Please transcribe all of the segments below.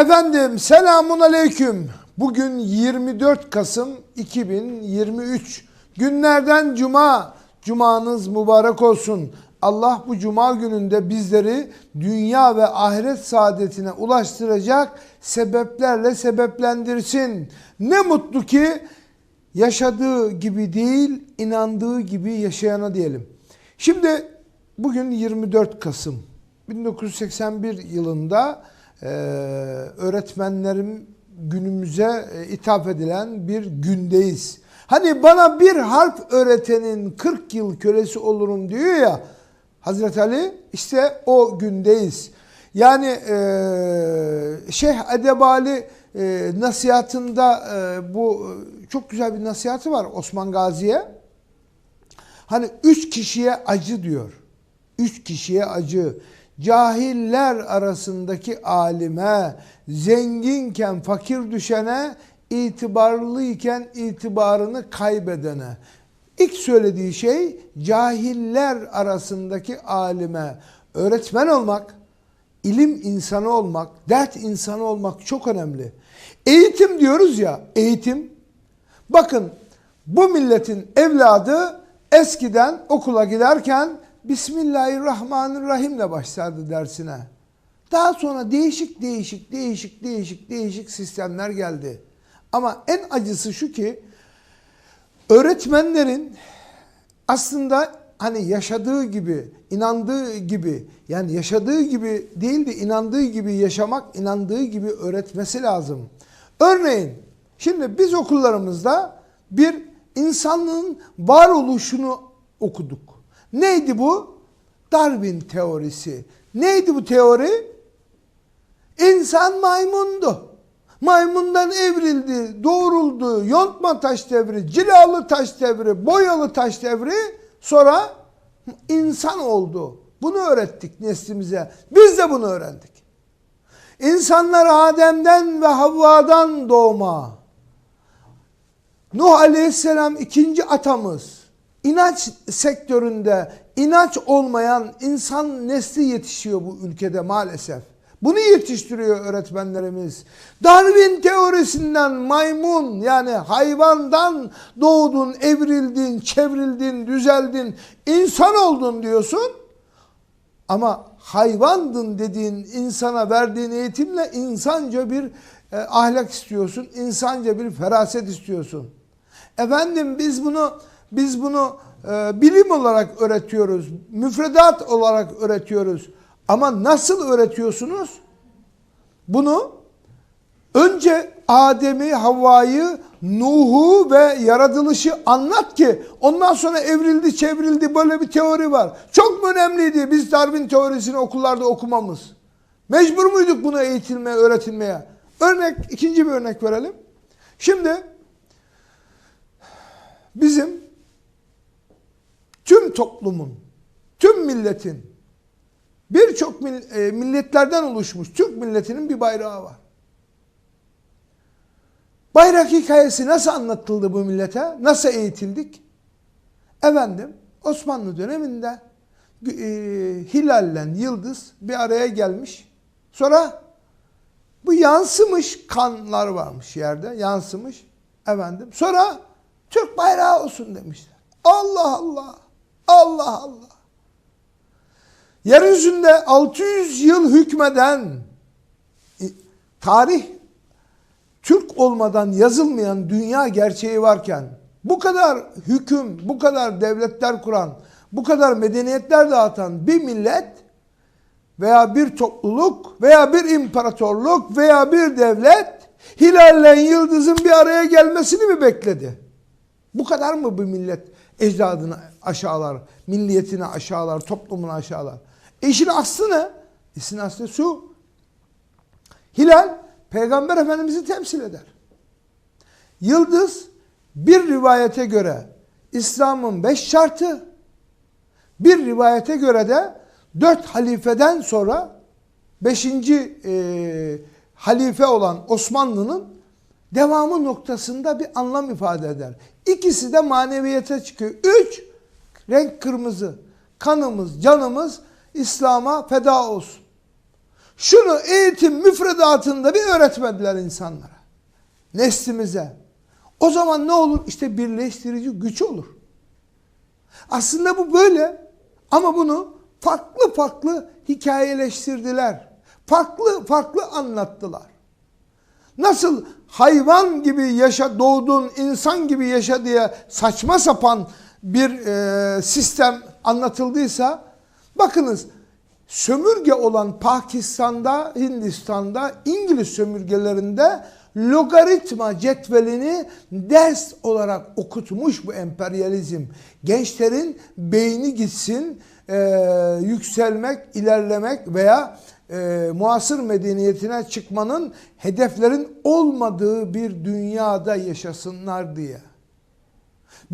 Efendim selamun aleyküm. Bugün 24 Kasım 2023. Günlerden cuma. Cumanız mübarek olsun. Allah bu cuma gününde bizleri dünya ve ahiret saadetine ulaştıracak sebeplerle sebeplendirsin. Ne mutlu ki yaşadığı gibi değil, inandığı gibi yaşayana diyelim. Şimdi bugün 24 Kasım 1981 yılında e, öğretmenlerim günümüze e, ithaf edilen bir gündeyiz. Hani bana bir harf öğretenin 40 yıl kölesi olurum diyor ya Hazreti Ali işte o gündeyiz. Yani e, Şeyh Edebali e, nasihatında e, bu e, çok güzel bir nasihatı var Osman Gazi'ye. Hani üç kişiye acı diyor. Üç kişiye acı. Cahiller arasındaki alime, zenginken fakir düşene, itibarlıyken itibarını kaybedene. İlk söylediği şey cahiller arasındaki alime öğretmen olmak, ilim insanı olmak, dert insanı olmak çok önemli. Eğitim diyoruz ya, eğitim. Bakın bu milletin evladı eskiden okula giderken Bismillahirrahmanirrahim ile başlardı dersine. Daha sonra değişik değişik değişik değişik değişik sistemler geldi. Ama en acısı şu ki öğretmenlerin aslında hani yaşadığı gibi, inandığı gibi yani yaşadığı gibi değil de inandığı gibi yaşamak, inandığı gibi öğretmesi lazım. Örneğin şimdi biz okullarımızda bir insanlığın varoluşunu okuduk. Neydi bu? Darwin teorisi. Neydi bu teori? İnsan maymundu. Maymundan evrildi, doğruldu, yontma taş devri, cilalı taş devri, boyalı taş devri sonra insan oldu. Bunu öğrettik neslimize. Biz de bunu öğrendik. İnsanlar Adem'den ve Havva'dan doğma. Nuh Aleyhisselam ikinci atamız. İnanç sektöründe inanç olmayan insan nesli yetişiyor bu ülkede maalesef. Bunu yetiştiriyor öğretmenlerimiz. Darwin teorisinden maymun yani hayvandan doğdun, evrildin, çevrildin, düzeldin, insan oldun diyorsun. Ama hayvandın dediğin insana verdiğin eğitimle insanca bir e, ahlak istiyorsun, insanca bir feraset istiyorsun. Efendim biz bunu biz bunu e, bilim olarak öğretiyoruz, müfredat olarak öğretiyoruz. Ama nasıl öğretiyorsunuz? Bunu önce Adem'i, Havva'yı, Nuh'u ve yaratılışı anlat ki ondan sonra evrildi, çevrildi böyle bir teori var. Çok mu önemliydi biz Darwin teorisini okullarda okumamız? Mecbur muyduk bunu eğitilmeye, öğretilmeye? Örnek, ikinci bir örnek verelim. Şimdi bizim tüm toplumun, tüm milletin birçok milletlerden oluşmuş Türk milletinin bir bayrağı var. Bayrak hikayesi nasıl anlatıldı bu millete? Nasıl eğitildik? Efendim Osmanlı döneminde e, hilallen yıldız bir araya gelmiş. Sonra bu yansımış kanlar varmış yerde yansımış. Efendim sonra Türk bayrağı olsun demişler. Allah Allah. Allah Allah. Yeryüzünde 600 yıl hükmeden e, tarih Türk olmadan yazılmayan dünya gerçeği varken bu kadar hüküm, bu kadar devletler kuran, bu kadar medeniyetler dağıtan bir millet veya bir topluluk veya bir imparatorluk veya bir devlet hilalle yıldızın bir araya gelmesini mi bekledi? Bu kadar mı bu millet ecdadını aşağılar, milliyetini aşağılar, toplumunu aşağılar? E aslı ne? İşin aslı şu. Hilal Peygamber Efendimiz'i temsil eder. Yıldız bir rivayete göre İslam'ın beş şartı, bir rivayete göre de dört halifeden sonra beşinci e, halife olan Osmanlı'nın devamı noktasında bir anlam ifade eder. İkisi de maneviyete çıkıyor. Üç, renk kırmızı. Kanımız, canımız İslam'a feda olsun. Şunu eğitim müfredatında bir öğretmediler insanlara. Neslimize. O zaman ne olur? İşte birleştirici güç olur. Aslında bu böyle ama bunu farklı farklı hikayeleştirdiler. Farklı farklı anlattılar. Nasıl hayvan gibi yaşa doğdun, insan gibi yaşa diye saçma sapan bir e, sistem anlatıldıysa bakınız sömürge olan Pakistan'da, Hindistan'da, İngiliz sömürgelerinde logaritma cetvelini ders olarak okutmuş bu emperyalizm. Gençlerin beyni gitsin, e, yükselmek, ilerlemek veya e, muasır medeniyetine çıkmanın hedeflerin olmadığı bir dünyada yaşasınlar diye.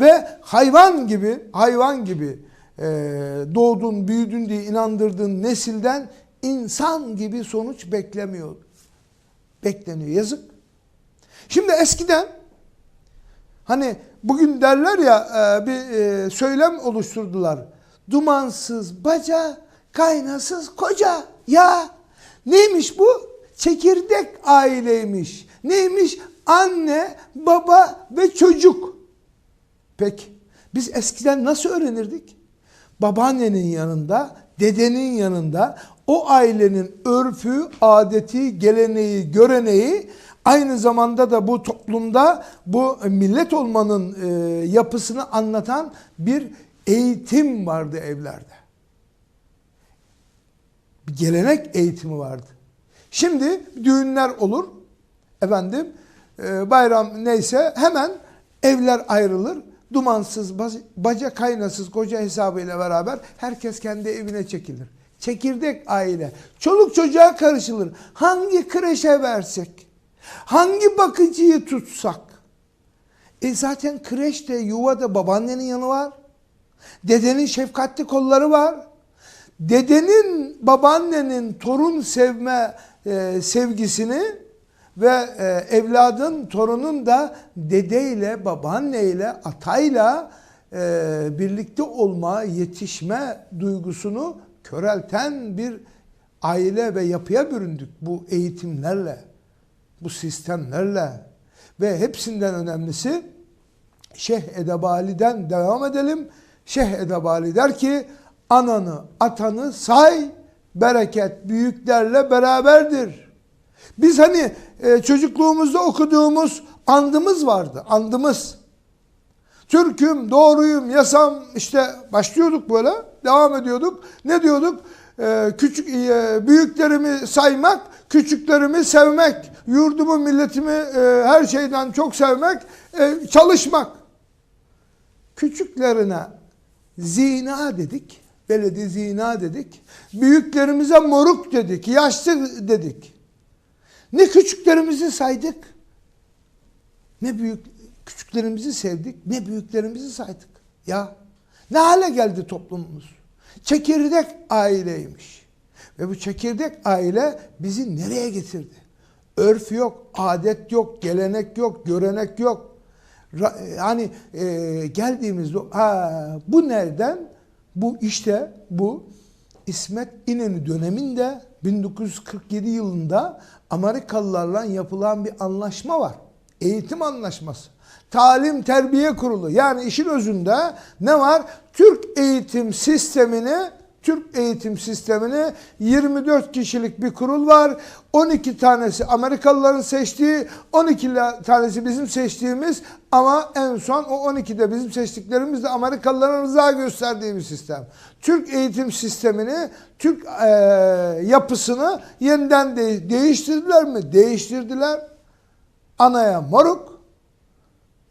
Ve hayvan gibi, hayvan gibi e, doğdun, büyüdün diye inandırdığın nesilden insan gibi sonuç beklemiyor. Bekleniyor. Yazık. Şimdi eskiden hani bugün derler ya e, bir e, söylem oluşturdular. Dumansız baca, kaynasız koca. Ya neymiş bu? Çekirdek aileymiş. Neymiş? Anne, baba ve çocuk. Peki biz eskiden nasıl öğrenirdik? Babaannenin yanında, dedenin yanında o ailenin örfü, adeti, geleneği, göreneği aynı zamanda da bu toplumda bu millet olmanın e, yapısını anlatan bir eğitim vardı evlerde. Bir gelenek eğitimi vardı. Şimdi düğünler olur. Efendim e, bayram neyse hemen evler ayrılır. Dumansız, baca kaynasız koca hesabıyla beraber herkes kendi evine çekilir. Çekirdek aile. Çoluk çocuğa karışılır. Hangi kreşe versek? Hangi bakıcıyı tutsak? E zaten kreşte, yuvada babaannenin yanı var. Dedenin şefkatli kolları var. Dedenin, babaannenin torun sevme e, sevgisini ve e, evladın, torunun da dedeyle, babaanneyle, atayla e, birlikte olma, yetişme duygusunu körelten bir aile ve yapıya büründük bu eğitimlerle, bu sistemlerle. Ve hepsinden önemlisi Şeyh Edebali'den devam edelim. Şeyh Edebali der ki ananı, atanı say, bereket büyüklerle beraberdir. Biz hani e, çocukluğumuzda okuduğumuz andımız vardı. Andımız. Türk'üm, doğruyum, yasam işte başlıyorduk böyle. Devam ediyorduk. Ne diyorduk? E, küçük e, büyüklerimi saymak, küçüklerimi sevmek, yurdumu, milletimi e, her şeyden çok sevmek, e, çalışmak. Küçüklerine zina dedik. Beledi zina dedik. Büyüklerimize moruk dedik. Yaşlı dedik. Ne küçüklerimizi saydık. Ne büyük küçüklerimizi sevdik, ne büyüklerimizi saydık. Ya ne hale geldi toplumumuz? Çekirdek aileymiş. Ve bu çekirdek aile bizi nereye getirdi? Örf yok, adet yok, gelenek yok, görenek yok. Yani e, geldiğimizde ha, bu nereden? Bu işte bu İsmet İnönü döneminde 1947 yılında Amerikalılarla yapılan bir anlaşma var. Eğitim anlaşması. Talim Terbiye Kurulu. Yani işin özünde ne var? Türk eğitim sistemini Türk eğitim sistemini 24 kişilik bir kurul var. 12 tanesi Amerikalıların seçtiği, 12 tanesi bizim seçtiğimiz ama en son o 12'de bizim seçtiklerimiz de Amerikalıların rıza gösterdiği bir sistem. Türk eğitim sistemini, Türk e, yapısını yeniden de değiştirdiler mi? Değiştirdiler. Anaya moruk,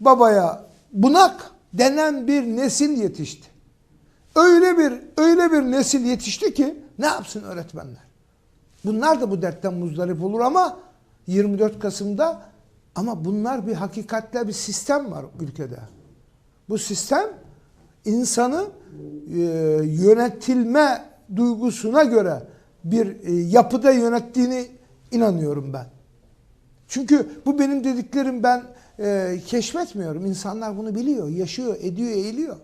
babaya bunak denen bir nesil yetişti. Öyle bir öyle bir nesil yetişti ki ne yapsın öğretmenler? Bunlar da bu dertten muzdarip olur ama 24 Kasım'da ama bunlar bir hakikatle bir sistem var ülkede. Bu sistem insanı e, yönetilme duygusuna göre bir e, yapıda yönettiğini inanıyorum ben. Çünkü bu benim dediklerim ben e, keşfetmiyorum. İnsanlar bunu biliyor, yaşıyor, ediyor, eğiliyor.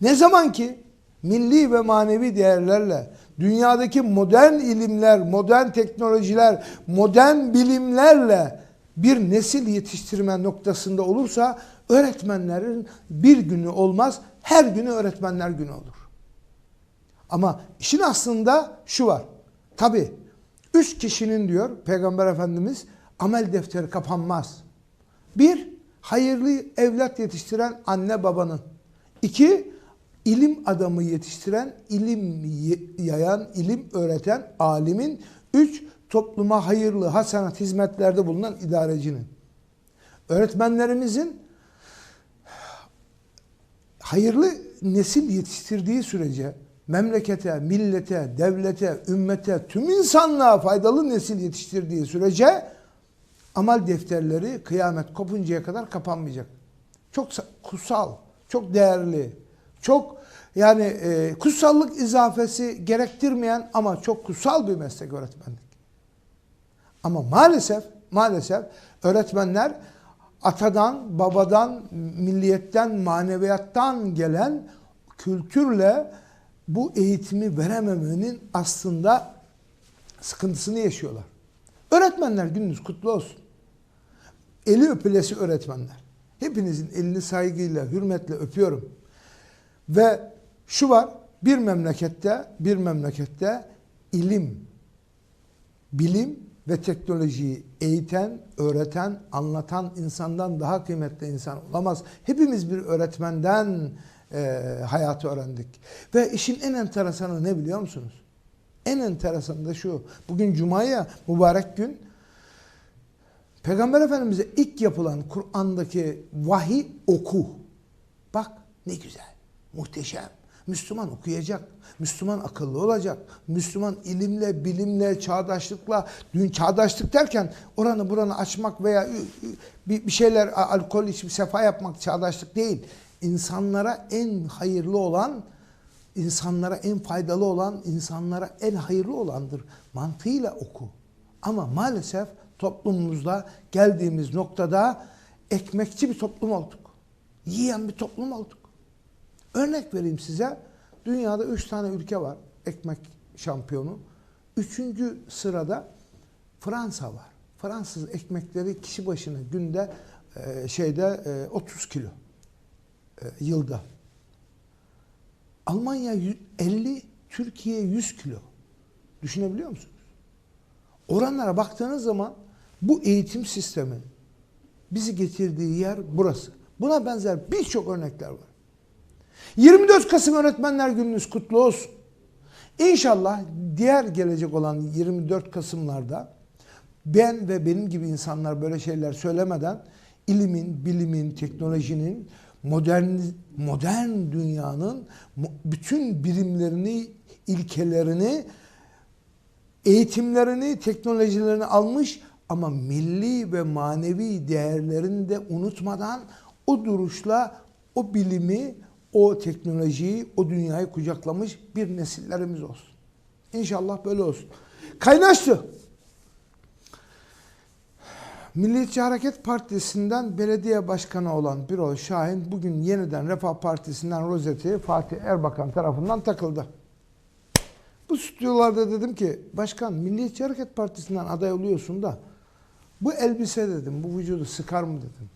Ne zaman ki milli ve manevi değerlerle dünyadaki modern ilimler, modern teknolojiler, modern bilimlerle bir nesil yetiştirme noktasında olursa öğretmenlerin bir günü olmaz, her günü öğretmenler günü olur. Ama işin aslında şu var. Tabi üç kişinin diyor Peygamber Efendimiz amel defteri kapanmaz. Bir, hayırlı evlat yetiştiren anne babanın. İki, ilim adamı yetiştiren, ilim yayan, ilim öğreten alimin. Üç, topluma hayırlı, hasenat hizmetlerde bulunan idarecinin. Öğretmenlerimizin hayırlı nesil yetiştirdiği sürece memlekete, millete, devlete, ümmete, tüm insanlığa faydalı nesil yetiştirdiği sürece amel defterleri kıyamet kopuncaya kadar kapanmayacak. Çok kutsal, çok değerli, çok yani e, kutsallık izafesi gerektirmeyen ama çok kutsal bir meslek öğretmenlik. Ama maalesef maalesef öğretmenler atadan, babadan, milliyetten, maneviyattan gelen kültürle bu eğitimi verememenin aslında sıkıntısını yaşıyorlar. Öğretmenler gününüz kutlu olsun. Eli öpülesi öğretmenler. Hepinizin elini saygıyla, hürmetle öpüyorum. Ve şu var, bir memlekette, bir memlekette ilim, bilim ve teknolojiyi eğiten, öğreten, anlatan insandan daha kıymetli insan olamaz. Hepimiz bir öğretmenden e, hayatı öğrendik. Ve işin en enteresanı ne biliyor musunuz? En enteresanı da şu. Bugün Cuma'ya mübarek gün. Peygamber Efendimiz'e ilk yapılan Kur'an'daki vahiy oku. Bak ne güzel, muhteşem. Müslüman okuyacak. Müslüman akıllı olacak. Müslüman ilimle, bilimle, çağdaşlıkla, dün çağdaşlık derken oranı buranı açmak veya bir şeyler alkol içip sefa yapmak çağdaşlık değil. İnsanlara en hayırlı olan, insanlara en faydalı olan, insanlara en hayırlı olandır. Mantığıyla oku. Ama maalesef toplumumuzda geldiğimiz noktada ekmekçi bir toplum olduk. Yiyen bir toplum olduk. Örnek vereyim size. Dünyada üç tane ülke var ekmek şampiyonu. Üçüncü sırada Fransa var. Fransız ekmekleri kişi başına günde e, şeyde e, 30 kilo e, yılda. Almanya 50, Türkiye 100 kilo. Düşünebiliyor musunuz? Oranlara baktığınız zaman bu eğitim sistemi bizi getirdiği yer burası. Buna benzer birçok örnekler var. 24 Kasım Öğretmenler Gününüz kutlu olsun. İnşallah diğer gelecek olan 24 Kasımlarda ben ve benim gibi insanlar böyle şeyler söylemeden ilimin, bilimin, teknolojinin, modern modern dünyanın bütün birimlerini, ilkelerini, eğitimlerini, teknolojilerini almış ama milli ve manevi değerlerini de unutmadan o duruşla o bilimi, o teknolojiyi, o dünyayı kucaklamış bir nesillerimiz olsun. İnşallah böyle olsun. Kaynaştı. Milliyetçi Hareket Partisi'nden belediye başkanı olan Birol Şahin bugün yeniden Refah Partisi'nden rozeti Fatih Erbakan tarafından takıldı. Bu stüdyolarda dedim ki başkan Milliyetçi Hareket Partisi'nden aday oluyorsun da bu elbise dedim bu vücudu sıkar mı dedim.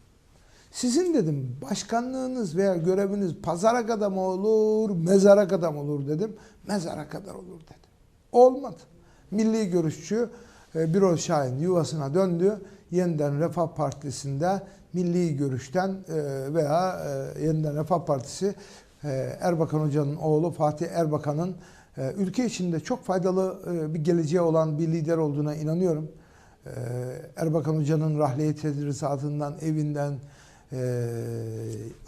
Sizin dedim başkanlığınız veya göreviniz pazara kadar mı olur, mezara kadar mı olur dedim. Mezara kadar olur dedi. Olmadı. Milli görüşçü e, Birol Şahin yuvasına döndü. Yeniden Refah Partisi'nde milli görüşten e, veya e, Yeniden Refah Partisi Erbakan Hoca'nın oğlu Fatih Erbakan'ın ülke içinde çok faydalı bir geleceği olan bir lider olduğuna inanıyorum. Erbakan Hoca'nın rahliye tedrisatından, evinden, e,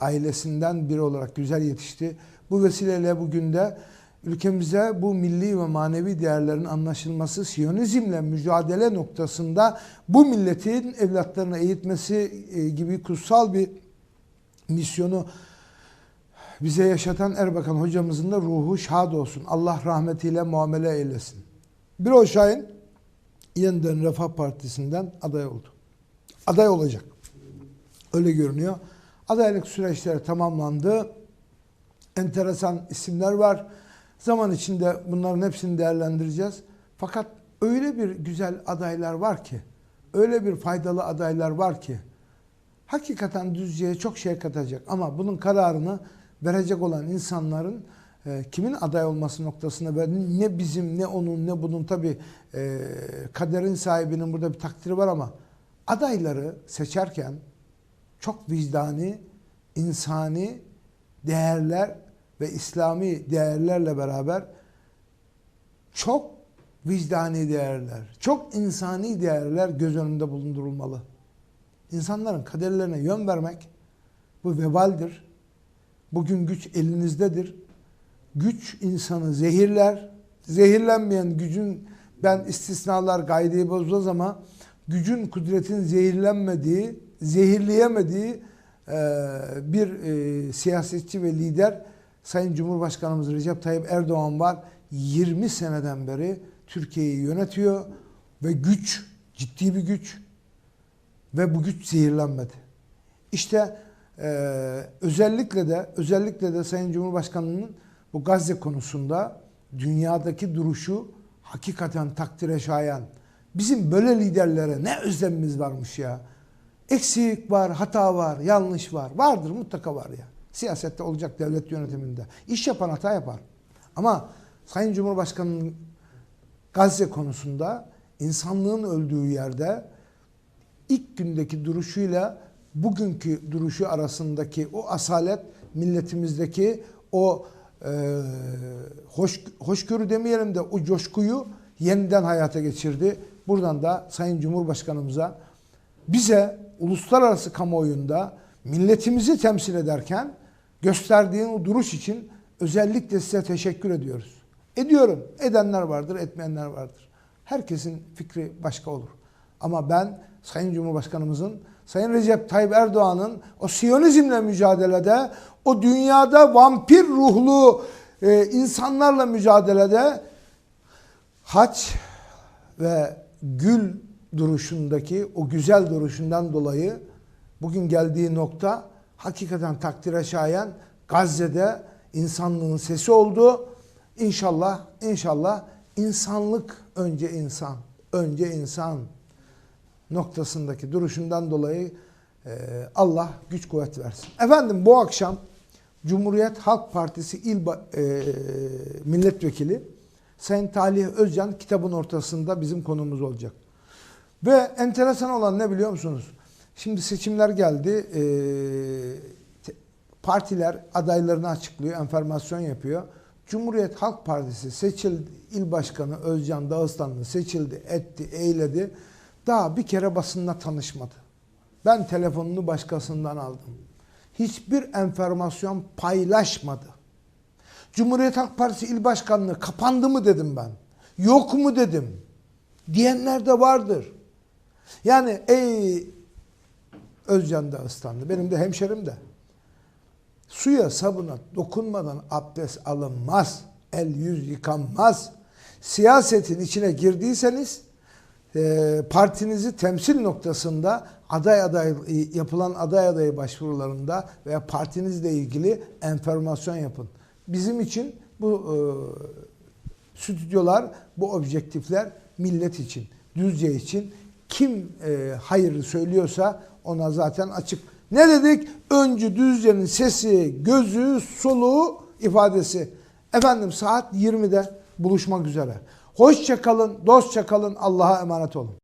ailesinden biri olarak güzel yetişti. Bu vesileyle bugün de ülkemize bu milli ve manevi değerlerin anlaşılması, Siyonizmle mücadele noktasında bu milletin evlatlarını eğitmesi e, gibi kutsal bir misyonu bize yaşatan Erbakan hocamızın da ruhu şad olsun. Allah rahmetiyle muamele eylesin. Bir o Şahin yeniden Refah Partisi'nden aday oldu. Aday olacak. Öyle görünüyor. Adaylık süreçleri tamamlandı. Enteresan isimler var. Zaman içinde bunların hepsini değerlendireceğiz. Fakat öyle bir güzel adaylar var ki, öyle bir faydalı adaylar var ki, hakikaten Düzce'ye çok şey katacak. Ama bunun kararını verecek olan insanların e, kimin aday olması noktasında ne bizim ne onun ne bunun tabi e, kaderin sahibinin burada bir takdiri var ama adayları seçerken çok vicdani, insani değerler ve İslami değerlerle beraber çok vicdani değerler, çok insani değerler göz önünde bulundurulmalı. İnsanların kaderlerine yön vermek bu vebaldir. Bugün güç elinizdedir. Güç insanı zehirler. Zehirlenmeyen gücün ben istisnalar gaydeyi bozmaz ama gücün kudretin zehirlenmediği, zehirleyemediği e, bir e, siyasetçi ve lider Sayın Cumhurbaşkanımız Recep Tayyip Erdoğan var. 20 seneden beri Türkiye'yi yönetiyor ve güç, ciddi bir güç ve bu güç zehirlenmedi. İşte e, özellikle de özellikle de Sayın Cumhurbaşkanı'nın bu Gazze konusunda dünyadaki duruşu hakikaten takdire şayan. Bizim böyle liderlere ne özlemimiz varmış ya. Eksik var, hata var, yanlış var. Vardır mutlaka var ya. Siyasette olacak devlet yönetiminde. İş yapan hata yapar. Ama Sayın Cumhurbaşkanı'nın Gazze konusunda insanlığın öldüğü yerde ilk gündeki duruşuyla bugünkü duruşu arasındaki o asalet milletimizdeki o e, hoş, hoşgörü demeyelim de o coşkuyu yeniden hayata geçirdi. Buradan da Sayın Cumhurbaşkanımıza bize uluslararası kamuoyunda milletimizi temsil ederken gösterdiğin o duruş için özellikle size teşekkür ediyoruz. Ediyorum. Edenler vardır, etmeyenler vardır. Herkesin fikri başka olur. Ama ben Sayın Cumhurbaşkanımızın, Sayın Recep Tayyip Erdoğan'ın o Siyonizmle mücadelede, o dünyada vampir ruhlu e, insanlarla mücadelede haç ve gül duruşundaki o güzel duruşundan dolayı bugün geldiği nokta hakikaten takdire şayan Gazze'de insanlığın sesi oldu. İnşallah, inşallah insanlık önce insan, önce insan noktasındaki duruşundan dolayı e, Allah güç kuvvet versin. Efendim bu akşam Cumhuriyet Halk Partisi İl e, Milletvekili Sayın Talih Özcan kitabın ortasında bizim konumuz olacak. Ve enteresan olan ne biliyor musunuz? Şimdi seçimler geldi. E, partiler adaylarını açıklıyor, enformasyon yapıyor. Cumhuriyet Halk Partisi seçildi, il başkanı Özcan Dağıstanlı seçildi, etti, eyledi. Daha bir kere basınla tanışmadı. Ben telefonunu başkasından aldım. Hiçbir enformasyon paylaşmadı. Cumhuriyet Halk Partisi il başkanlığı kapandı mı dedim ben. Yok mu dedim. Diyenler de vardır. Yani ey Özcan Dağıstanlı benim de hemşerim de. Suya sabuna dokunmadan abdest alınmaz. El yüz yıkanmaz. Siyasetin içine girdiyseniz e, partinizi temsil noktasında aday aday yapılan aday adayı başvurularında veya partinizle ilgili enformasyon yapın. Bizim için bu e, stüdyolar, bu objektifler millet için, Düzce için kim e, hayırlı söylüyorsa ona zaten açık. Ne dedik? Öncü Düzce'nin sesi, gözü, soluğu, ifadesi. Efendim saat 20'de buluşmak üzere. Hoşça kalın, dostça kalın, Allah'a emanet olun.